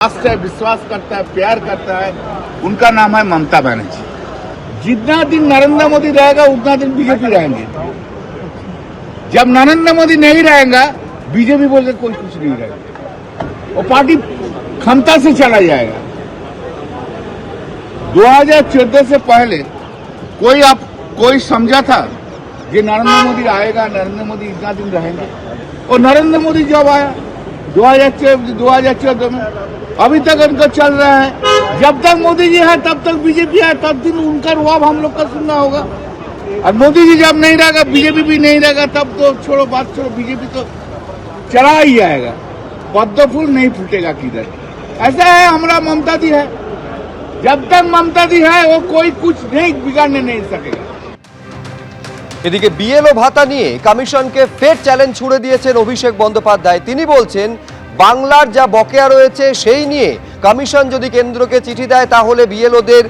Trust है विश्वास करता है, प्यार करता है। उनका नाम है ममता बनर्जी। जितना दिन नरेंद्र मोदी रहेगा, उतना दिन बीजेपी रहेंगे। जब नरेंद्र मोदी नहीं रहेगा, बीजेपी बोल के कोई कुछ नहीं रहेगा। वो पार्टी क्षमता से चला जाएगा। 2014 से पहले कोई आप, कोई समझा था कि नरेंद्र मोदी आएगा, नरेंद्र मोदी इतना दिन रहेगा? और नरेंद्र मोदी जब आया 2014 2014 में अभी तक उनका चल रहा है जब तक मोदी जी है तब तक बीजेपी है तब दिन उनका रुआब हम लोग का सुनना होगा और मोदी जी जब नहीं रहेगा बीजेपी भी नहीं रहेगा तब तो छोड़ो बात छोड़ो बीजेपी तो चला ही जाएगा पद्म फूल नहीं फूटेगा किधर ऐसा है हमारा ममता दी है जब तक ममता दी है वो कोई कुछ नहीं बिगाड़ने नहीं सकेगा এদিকে বিএলও ভাতা নিয়ে কমিশনকে ফের চ্যালেঞ্জ ছুড়ে দিয়েছেন অভিষেক বন্দ্যোপাধ্যায় তিনি বলছেন বাংলার যা বকেয়া রয়েছে সেই নিয়ে কমিশন যদি কেন্দ্রকে চিঠি দেয়, তাহলে বিএলওদের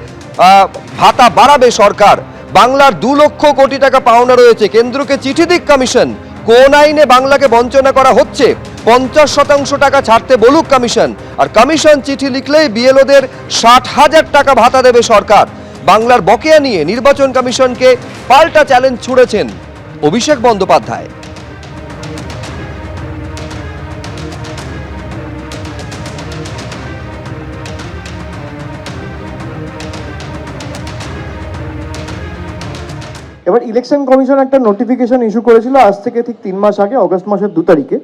ভাতা বাড়াবে সরকার। বাংলার দু লক্ষ কোটি টাকা পাওনা রয়েছে। কেন্দ্রকে চিঠি দিক কমিশন। কোন আইনে বাংলাকে বঞ্চনা করা হচ্ছে? পঞ্চাশ শতাংশ টাকা ছাড়তে বলুক কমিশন। আর কমিশন চিঠি লিখলেই বিএলওদের ষাট হাজার টাকা ভাতা দেবে সরকার। বাংলার বকেয়া নিয়ে নির্বাচন কমিশনকে পাল্টা চ্যালেঞ্জ ছুড়েছেন অভিষেক বন্দ্যোপাধ্যায়। এবার ইলেকশন কমিশন একটা নোটিফিকেশন ইস্যু করেছিল আজ থেকে ঠিক তিন মাস আগে অগস্ট মাসের দু তারিখে,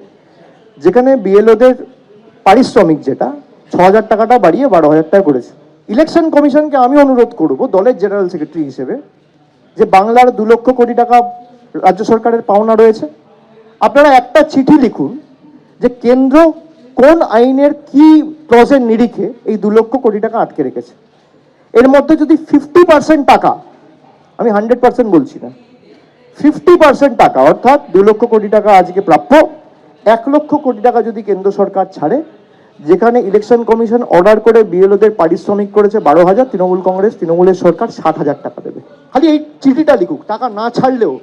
যেখানে বিএলওদের পারিশ্রমিক যেটা ছ হাজার টাকাটা বাড়িয়ে বারো হাজার টাকা করেছে। ইলেকশন কমিশনকে আমি অনুরোধ করব দলের জেনারেল সেক্রেটারি হিসেবে যে বাংলার দু লক্ষ কোটি টাকা রাজ্য সরকারের পাওনা রয়েছে। আপনারা একটা চিঠি লিখুন যে কেন্দ্র কোন আইনের কি ক্লজের নিরিখে এই দু লক্ষ কোটি টাকা আটকে রেখেছে। এর মধ্যে যদি ফিফটি পার্সেন্ট টাকা আমি হান্ড্রেড পার্সেন্ট বলছি না। ফিফটি পার্সেন্ট টাকা, অর্থাৎ দু লক্ষ কোটি টাকা আজকে প্রাপ্য, এক লক্ষ কোটি টাকা যদি কেন্দ্র সরকার ছাড়ে, যেখানে ইলেকশন কমিশন অর্ডার করে বিএলওদের পারিশ্রমিক করেছে বারো হাজার, তৃণমূল কংগ্রেস, তৃণমূলের সরকার ষাট হাজার টাকা দেবে। খালি এই চিঠিটা লিখুক, টাকা না ছাড়লেও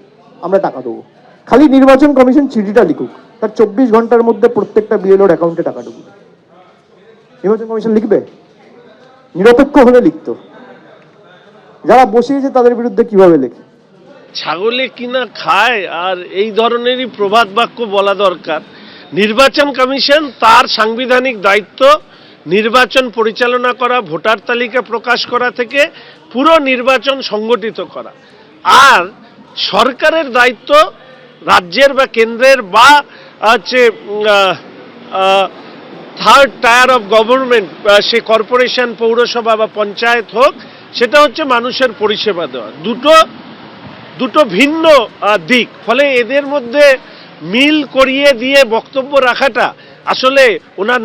আমরা টাকা দেবো। খালি নির্বাচন কমিশন চিঠিটা লিখুক, তার চব্বিশ ঘণ্টার মধ্যে প্রত্যেকটা বিএলওর অ্যাকাউন্টে টাকা ঢুকবে। নির্বাচন কমিশন লিখবে? নিরপেক্ষ হলে লিখতো। যারা বসিয়েছে তাদের বিরুদ্ধে কীভাবে লেখে? ছাগলে কিনা খায় আর এই ধরনেরই প্রবাদ বাক্য বলা দরকার। নির্বাচন কমিশন তার সাংবিধানিক দায়িত্ব নির্বাচন পরিচালনা করা, ভোটার তালিকা প্রকাশ করা থেকে পুরো নির্বাচন সংগঠিত করা। আর সরকারের দায়িত্ব রাজ্যের বা কেন্দ্রের বা হচ্ছে থার্ড টায়ার অফ গভর্নমেন্ট সে কর্পোরেশন পৌরসভা বা পঞ্চায়েত হোক সেটা হচ্ছে মানুষের পরিষেবা দেওয়া। দুটো দুটো ভিন্ন দিক। ফলে এদের মধ্যে মিল করিয়ে দিয়ে বক্তব্য রাখাটা আসলে ওনার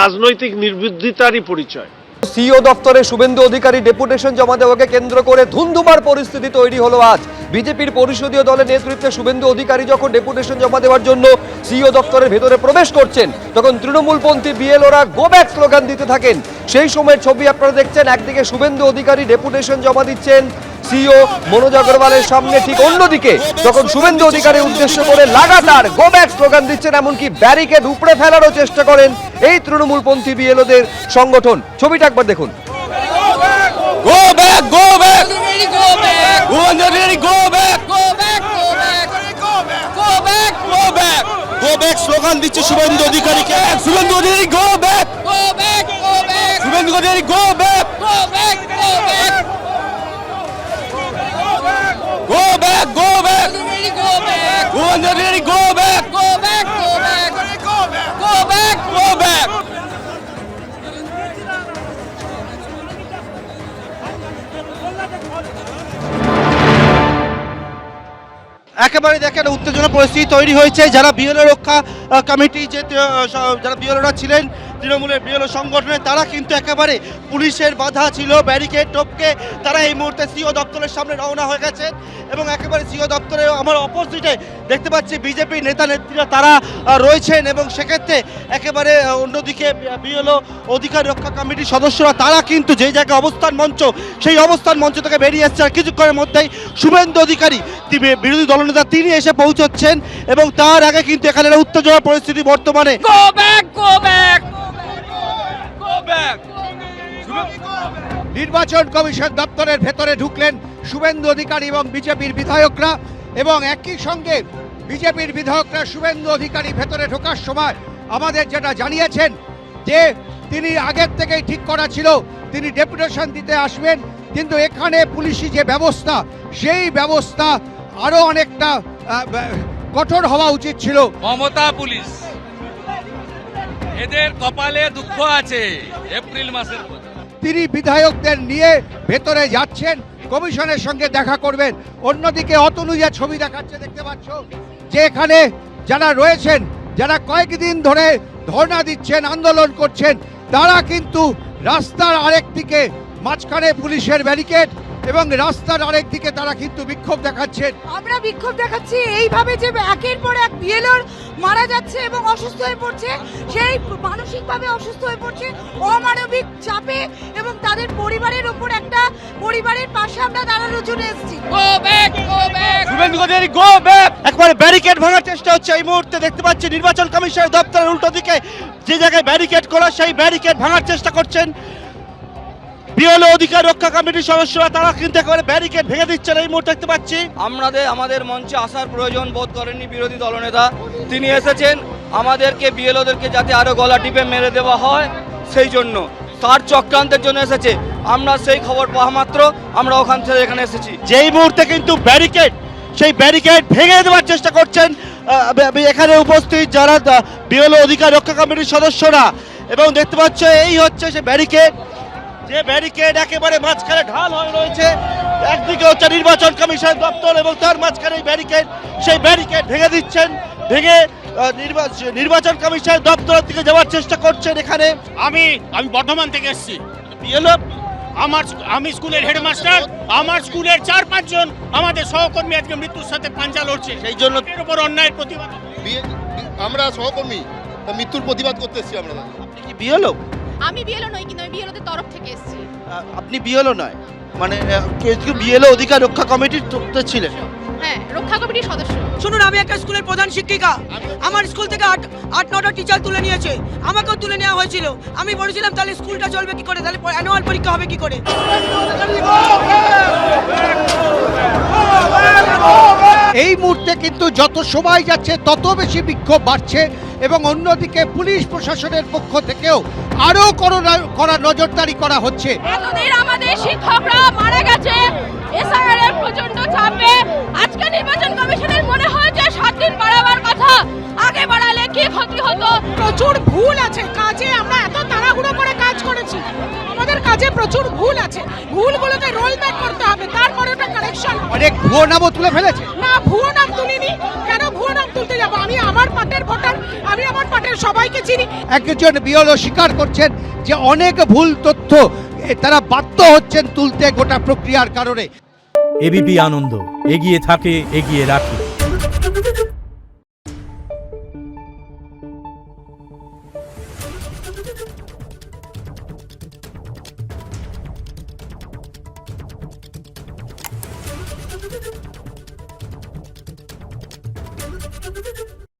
রাজনৈতিক নির্বুদ্ধিতারই পরিচয়। সিও দপ্তরে শুভেন্দু অধিকারী ডেপুটেশন জমা দেওয়াকে কেন্দ্র করে ধুন্ধুমার পরিস্থিতি তৈরি হলো আজ। বিজেপির পরিষদীয় দলের নেতৃত্বে শুভেন্দু অধিকারী যখন ডেপুটেশন জমা দেওয়ার জন্য সিও দপ্তরের ভেতরে প্রবেশ করছেন, তখন তৃণমূলপন্থী বিএলওরা গো ব্যাক স্লোগান দিতে থাকেন। সেই সময়ের ছবি আপনারা দেখছেন, একদিকে শুভেন্দু অধিকারী ডেপুটেশন জমা দিচ্ছেন সিও মনোজ আগরওয়ালের সামনে ঠিক অন্যদিকে যখন শুভেন্দু অধিকারের উদ্দেশ্য করে লাগাতার গো ব্যাক স্লোগান দিচ্ছেন এমনকি ব্যারিকেড উপড়ে ফেলারও চেষ্টা করেন এই তৃণমূলপন্থী বিএলওদের সংগঠন ছবিটা একবার দেখুন back. Go back. go back, go back স্লোগান দিচ্ছে শুভেন্দু অধিকারীকে শুভেন্দু অধিকারী go back, Go back. Go back. Suvendu Adhikari back, Go back. Go back. go back, go back, Already go back. go back! go back, Go back. Go back. Go back. go back. একেবারে দেখেন উত্তেজনা পরিস্থিতি তৈরি হয়েছে যারা বিএলও রক্ষা committee যে যারা বিএলওরা ছিলেন তৃণমূলের বিএলও সংগঠনে তারা কিন্তু একেবারে পুলিশের বাধা ছিল ব্যারিকেড টপকে তারা এই মুহূর্তে সিও দপ্তরের সামনে রওনা হয়ে গেছেন এবং একেবারে সিও দপ্তরে আমার অপোজিটে দেখতে পাচ্ছি বিজেপি নেতা নেত্রীরা তারা রয়েছেন এবং সেক্ষেত্রে একেবারে অন্যদিকে বিএলও অধিকার রক্ষা কমিটির সদস্যরা তারা কিন্তু যে জায়গায় অবস্থান মঞ্চ, সেই অবস্থান মঞ্চ থেকে বেরিয়ে এসছে আর কিছুক্ষণের মধ্যেই শুভেন্দু অধিকারী বিরোধী দলনেতা তিনি এসে পৌঁছচ্ছেন এবং তার আগে কিন্তু এখানে উত্তেজনা পরিস্থিতি বর্তমানে Go back. Go back. নির্বাচন কমিশন দপ্তরের ভেতরে ঢুকলেন শুভেন্দু অধিকারী এবং বিজেপির বিধায়করা এবং একই সঙ্গে বিজেপির বিধায়করা শুভেন্দু অধিকারী ভেতরে ঢোকার সময় আমাদের যেটা জানিয়েছেন যে তিনি আগের থেকেই ঠিক করা ছিল তিনি ডেপুটেশন দিতে আসবেন কিন্তু এখানে পুলিশি যে ব্যবস্থা সেই ব্যবস্থা আরও অনেকটা কঠোর হওয়া উচিত ছিল। মমতা পুলিশ। এদের কপালে দুঃখ আছে। এপ্রিল মাসের তিনি বিধায়কদের নিয়ে ভেতরে যাচ্ছেন, কমিশনের সঙ্গে দেখা করবেন। অন্যদিকে অতনুজা ছবি দেখাচ্ছে, দেখতে পাচ্ছ? যে এখানে যারা রয়েছেন, যারা কয়েকদিন ধরে ধর্ণা দিচ্ছেন, আন্দোলন করছেন, তারা কিন্তু রাস্তার আরেক দিকে, মাঝখানে পুলিশের ব্যারিকেড এবং রাস্তার আরেক দিকে তারা কিন্তু বিক্ষোভ দেখাচ্ছেন। আমরা বিক্ষোভ দেখাচ্ছি এইভাবে যে একের পর এক বিএলওর মারা যাচ্ছে এবং অসুস্থ হয়ে পড়ছে সেই মানসিকভাবে অসুস্থ হয়ে পড়ছে অমানবিক চাপে এবং তাদের পরিবারের উপর একটা পরিবারের পাশে আমরা দাঁড়ানোর জন্য এসেছি। Go back go back Suvendu Adhikari go back একবারে ব্যারিকেড ভাঙার চেষ্টা হচ্ছে এই মুহূর্তে দেখতে পাচ্ছি নির্বাচন কমিশনের দপ্তরের উল্টো দিকে যে জায়গায় ব্যারিকেড করা সেই ব্যারিকেড ভাঙার চেষ্টা করছেন বিএলও অধিকার রক্ষা কমিটির সদস্যরা তারা কিন্তু একেবারে ব্যারিকেড ভেঙে দিচ্ছেন এই মুহূর্তে দেখতে পাচ্ছি। আমাদের আমাদের মঞ্চে আসার প্রয়োজন বোধ করেননি বিরোধী দলনেতা। তিনি এসেছেন আমাদেরকে বিএলওদেরকে যাতে আরও গলা টিপে মেরে দেওয়া হয় সেই জন্য। তার চক্রান্তের জন্য এসেছে। আমরা সেই খবর পাওয়া মাত্র আমরা ওখান থেকে এখানে এসেছি। যেই মুহূর্তে কিন্তু ব্যারিকেড সেই ব্যারিকেড ভেঙে দেওয়ার চেষ্টা করছেন এখানে উপস্থিত যারা বিএলও অধিকার রক্ষা কমিটির সদস্যরা। এবং দেখতে পাচ্ছ এই হচ্ছে সে ব্যারিকেড যে ব্যারিকেড একেবারে মাঝখানে ঢাল হয়ে রয়েছে একদিকে হচ্ছে নির্বাচন কমিশন দপ্তর এবং তার মাঝখানে এই ব্যারিকেড সেই ব্যারিকেড ভেঙে দিচ্ছেন ভেঙে নির্বাচন কমিশন দপ্তরের দিকে যাওয়ার চেষ্টা করছেন এখানে। আমি আমি বর্ধমান থেকে এসেছি। বিএলও? আমার আমি স্কুলের হেডমাস্টার আমার স্কুলের চার পাঁচজন আমাদের সহকর্মী আজকে মৃত্যুর সাথে পাঞ্জা লড়ছে। সেই জন্য এর উপর অন্যায়ের প্রতিবাদ আমরা সহকর্মী মৃত্যুর প্রতিবাদ করতে এসেছি আমরা। আপনি কি বিএলও? আমি বিএলও নই কিন্তু আমি বিএলওদের তরফ থেকে এসেছি। আপনি বিএলও নয় মানে বিএলও অধিকার রক্ষা কমিটির তো ছিলেন? হ্যাঁ রক্ষা কমিটির সদস্য। শুনুন আমি একটা স্কুলের প্রধান শিক্ষিকা। আমার স্কুল থেকে আট আট নটা টিচার তুলে নিয়েছে। আমাকেও তুলে নেওয়া হয়েছিল। আমি বলেছিলাম তাহলে স্কুলটা চলবে কি করে? তাহলে অ্যানুয়াল পরীক্ষা হবে কি করে? এই মুহূর্তে কিন্তু যত সময় যাচ্ছে তত বেশি বিক্ষোভ বাড়ছে। এবং অন্যদিকে পুলিশ প্রশাসনের পক্ষ থেকেও আরও করা নজরদারি করা হচ্ছে। এতদিন আমাদের শিক্ষকরা মারা গেছে। এসআইআর এর প্রচণ্ড চাপে। আজকে নির্বাচন কমিশনের মনে হয় যে সাত দিন বাড়াবার কথা। আগে বাড়ালে কি ক্ষতি হতো? প্রচুর ভুল আছে। কাজে আমরা এত তাড়াহুড়ো করে কাজ করেছি। আমাদের কাজে প্রচুর ভুল আছে। ভুলগুলোকে রোল ব্যাক করতে হবে। তারপরে ওটা কারেকশন অনেক ভুয়ো নামও তুলে ফেলেছে। না ভুয়ো নাম তুলতে যাব। আমি আমার পার্টির ভোটার আমি আমার পার্টির সবাইকে চিনি। একজন বিএলও স্বীকার করছেন যে অনেক ভুল তথ্য তারা বাধ্য হচ্ছেন তুলতে গোটা প্রক্রিয়ার কারণে। এবিপি আনন্দ এগিয়ে থাকে এগিয়ে রাখে।